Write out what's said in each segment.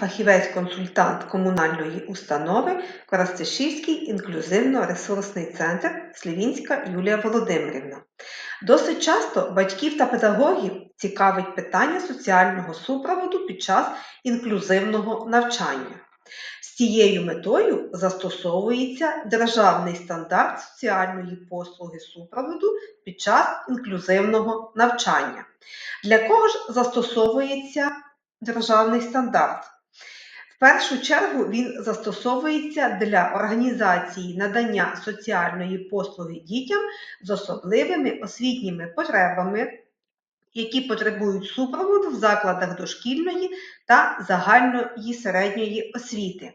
фахівець-консультант комунальної установи Коростишівський інклюзивно-ресурсний центр Слівінська Юлія Володимирівна. Досить часто батьків та педагогів цікавить питання соціального супроводу під час інклюзивного навчання. З цією метою застосовується державний стандарт соціальної послуги супроводу під час інклюзивного навчання. Для кого ж застосовується державний стандарт? Першу чергу він застосовується для організації надання соціальної послуги дітям з особливими освітніми потребами, які потребують супроводу в закладах дошкільної та загальної середньої освіти.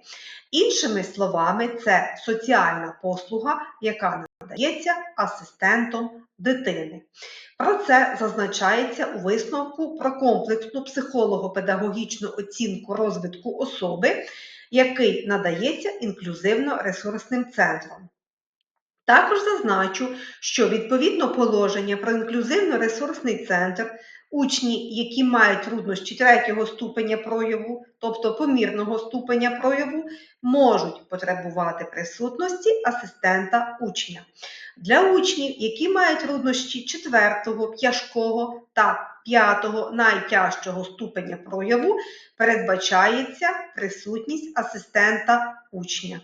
Іншими словами, це соціальна послуга, яка надається асистентом дитини. Про це зазначається у висновку про комплексну психолого-педагогічну оцінку розвитку особи, який надається інклюзивно-ресурсним центром. Також зазначу, що відповідно положення про інклюзивно-ресурсний центр учні, які мають труднощі третього ступеня прояву, тобто помірного ступеня прояву, можуть потребувати присутності асистента учня. Для учнів, які мають труднощі четвертого, тяжкого та п'ятого найтяжчого ступеня прояву, передбачається присутність асистента учня.